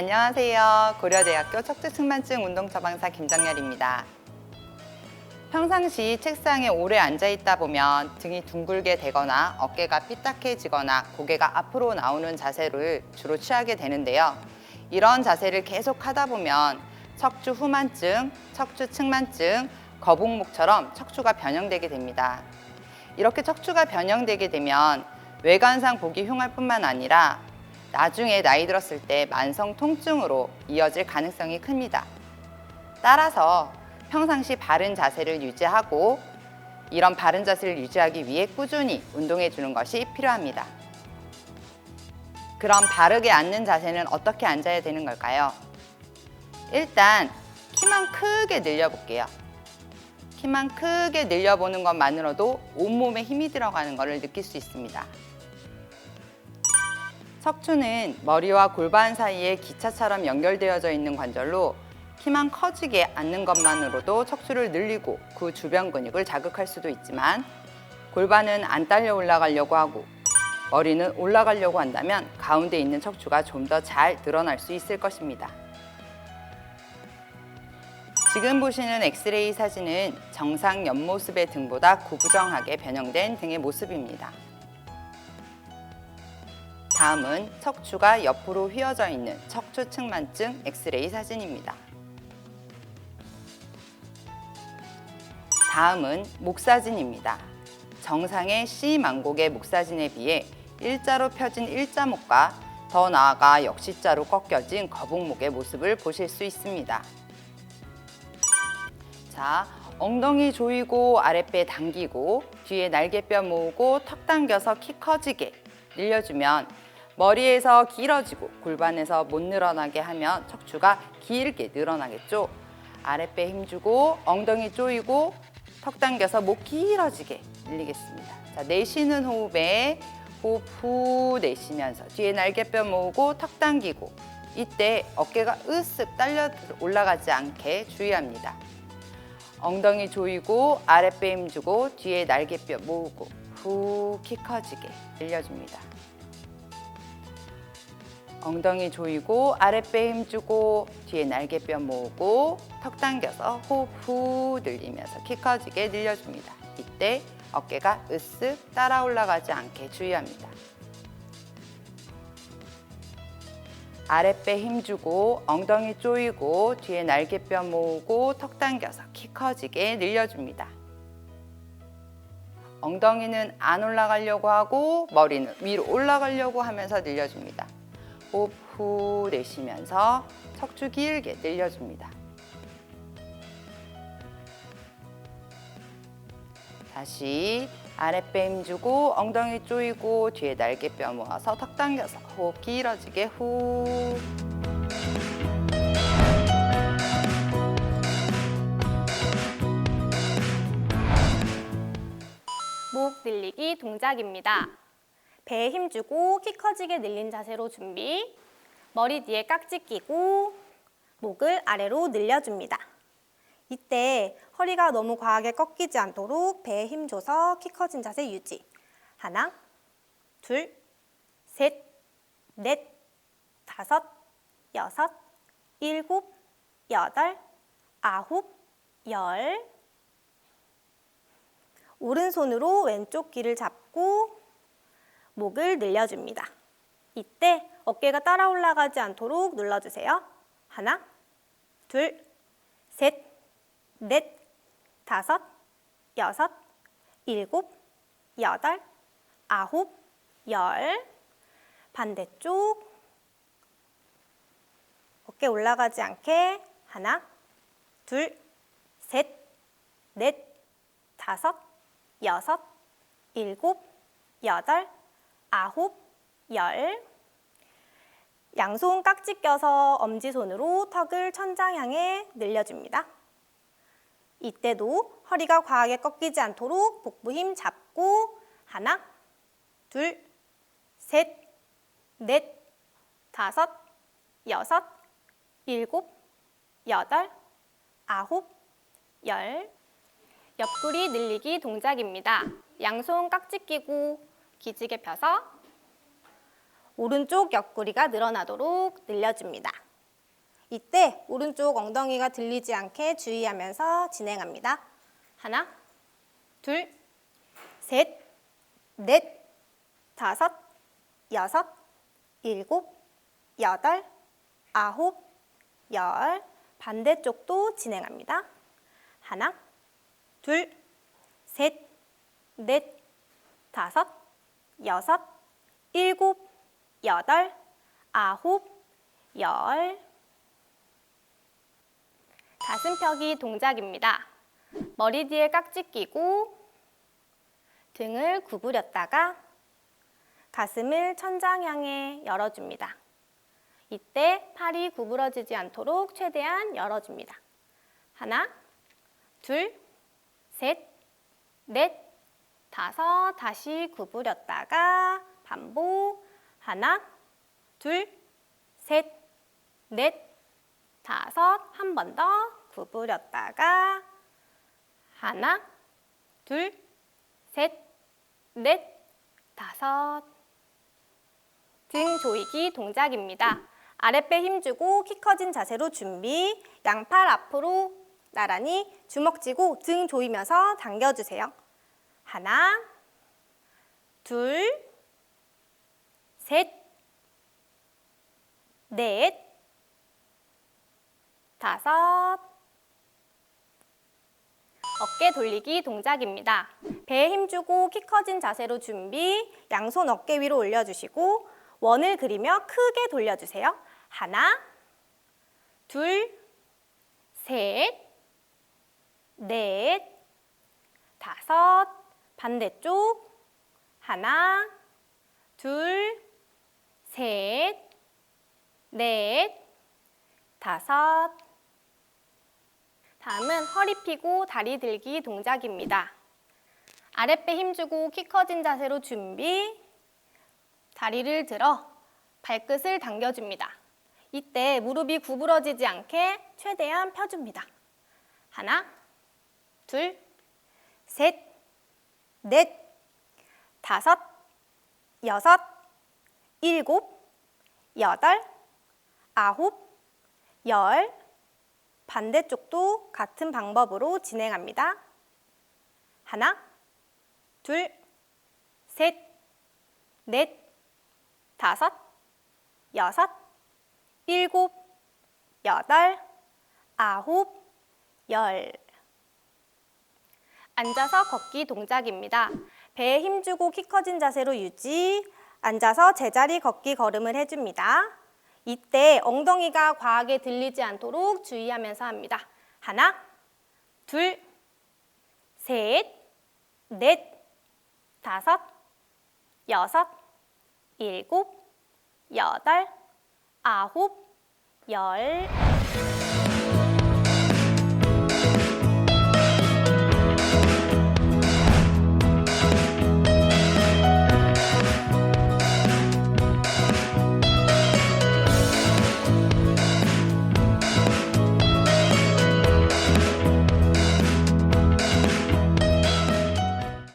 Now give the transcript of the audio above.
안녕하세요. 고려대학교 척추측만증 운동처방사 김정열입니다. 평상시 책상에 오래 앉아 있다 보면 등이 둥글게 되거나 어깨가 삐딱해지거나 고개가 앞으로 나오는 자세를 주로 취하게 되는데요. 이런 자세를 계속 하다 보면 척추 후만증, 척추 측만증, 거북목처럼 척추가 변형되게 됩니다. 이렇게 척추가 변형되게 되면 외관상 보기 흉할 뿐만 아니라 나중에 나이 들었을 때 만성 통증으로 이어질 가능성이 큽니다. 따라서 평상시 바른 자세를 유지하고 이런 바른 자세를 유지하기 위해 꾸준히 운동해 주는 것이 필요합니다. 그럼 바르게 앉는 자세는 어떻게 앉아야 되는 걸까요? 일단 키만 크게 늘려볼게요. 키만 크게 늘려보는 것만으로도 온몸에 힘이 들어가는 것을 느낄 수 있습니다. 척추는 머리와 골반 사이에 기차처럼 연결되어져 있는 관절로 키만 커지게 앉는 것만으로도 척추를 늘리고 그 주변 근육을 자극할 수도 있지만 골반은 안 딸려 올라가려고 하고 머리는 올라가려고 한다면 가운데 있는 척추가 좀 더잘 늘어날 수 있을 것입니다. 지금 보시는 엑스레이 사진은 정상 옆모습의 등보다 구부정하게 변형된 등의 모습입니다. 다음은 척추가 옆으로 휘어져 있는 척추 측만증 엑스레이 사진입니다. 다음은 목 사진입니다. 정상의 C 망곡의 목 사진에 비해 일자로 펴진 일자목과 더 나아가 역시자로 꺾여진 거북목의 모습을 보실 수 있습니다. 자, 엉덩이 조이고 아랫배 당기고 뒤에 날개뼈 모으고 턱 당겨서 키 커지게 늘려주면 머리에서 길어지고 골반에서 못 늘어나게 하면 척추가 길게 늘어나겠죠. 아랫배 힘주고 엉덩이 조이고 턱 당겨서 목 길어지게 늘리겠습니다. 자, 내쉬는 호흡에 호흡 후 내쉬면서 뒤에 날개뼈 모으고 턱 당기고 이때 어깨가 으쓱 딸려 올라가지 않게 주의합니다. 엉덩이 조이고 아랫배 힘주고 뒤에 날개뼈 모으고 후 키 커지게 늘려줍니다. 엉덩이 조이고 아랫배 힘주고 뒤에 날개뼈 모으고 턱 당겨서 호흡 후 늘리면서 키 커지게 늘려줍니다. 이때 어깨가 으쓱 따라 올라가지 않게 주의합니다. 아랫배 힘주고 엉덩이 조이고 뒤에 날개뼈 모으고 턱 당겨서 키 커지게 늘려줍니다. 엉덩이는 안 올라가려고 하고 머리는 위로 올라가려고 하면서 늘려줍니다. 호흡 후 내쉬면서 척추 길게 늘려줍니다. 다시 아랫배 힘주고 엉덩이 조이고 뒤에 날개뼈 모아서 턱 당겨서 호흡 길어지게 후목 늘리기 동작입니다. 배에 힘주고 키 커지게 늘린 자세로 준비. 머리 뒤에 깍지 끼고 목을 아래로 늘려줍니다. 이때 허리가 너무 과하게 꺾이지 않도록 배에 힘줘서 키 커진 자세 유지. 하나, 둘, 셋, 넷, 다섯, 여섯, 일곱, 여덟, 아홉, 열. 오른손으로 왼쪽 귀를 잡고 목을 늘려줍니다. 이때 어깨가 따라 올라가지 않도록 눌러주세요. 하나, 둘, 셋, 넷, 다섯, 여섯, 일곱, 여덟, 아홉, 열. 반대쪽 어깨 올라가지 않게 하나, 둘, 셋, 넷, 다섯, 여섯, 일곱, 여덟, 아홉, 열. 양손 깍지 껴서 엄지손으로 턱을 천장 향해 늘려줍니다. 이때도 허리가 과하게 꺾이지 않도록 복부 힘 잡고 하나, 둘, 셋, 넷, 다섯, 여섯, 일곱, 여덟, 아홉, 열. 옆구리 늘리기 동작입니다. 양손 깍지 끼고 기지개 펴서 오른쪽 옆구리가 늘어나도록 늘려줍니다. 이때 오른쪽 엉덩이가 들리지 않게 주의하면서 진행합니다. 하나, 둘, 셋, 넷, 다섯, 여섯, 일곱, 여덟, 아홉, 열. 반대쪽도 진행합니다. 하나, 둘, 셋, 넷, 다섯, 여섯, 일곱, 여덟, 아홉, 열. 가슴 펴기 동작입니다. 머리 뒤에 깍지 끼고 등을 구부렸다가 가슴을 천장 향해 열어줍니다. 이때 팔이 구부러지지 않도록 최대한 열어줍니다. 하나, 둘, 셋, 넷, 다섯, 다시 구부렸다가 반복. 하나, 둘, 셋, 넷, 다섯, 한 번 더 구부렸다가 하나, 둘, 셋, 넷, 다섯. 등 조이기 동작입니다. 아랫배 힘주고 키 커진 자세로 준비. 양팔 앞으로 나란히 주먹 쥐고 등 조이면서 당겨주세요. 하나, 둘, 셋, 넷, 다섯. 어깨 돌리기 동작입니다. 배에 힘주고 키 커진 자세로 준비. 양손 어깨 위로 올려주시고 원을 그리며 크게 돌려주세요. 하나, 둘, 셋, 넷, 다섯. 반대쪽. 하나, 둘, 셋, 넷, 다섯. 다음은 허리 펴고 다리 들기 동작입니다. 아랫배 힘주고 키 커진 자세로 준비. 다리를 들어 발끝을 당겨줍니다. 이때 무릎이 구부러지지 않게 최대한 펴줍니다. 하나, 둘, 셋, 넷, 다섯, 여섯, 일곱, 여덟, 아홉, 열. 반대쪽도 같은 방법으로 진행합니다. 하나, 둘, 셋, 넷, 다섯, 여섯, 일곱, 여덟, 아홉, 열. 앉아서 걷기 동작입니다. 배에 힘주고 키 커진 자세로 유지. 앉아서 제자리 걷기 걸음을 해줍니다. 이때 엉덩이가 과하게 들리지 않도록 주의하면서 합니다. 하나, 둘, 셋, 넷, 다섯, 여섯, 일곱, 여덟, 아홉, 열.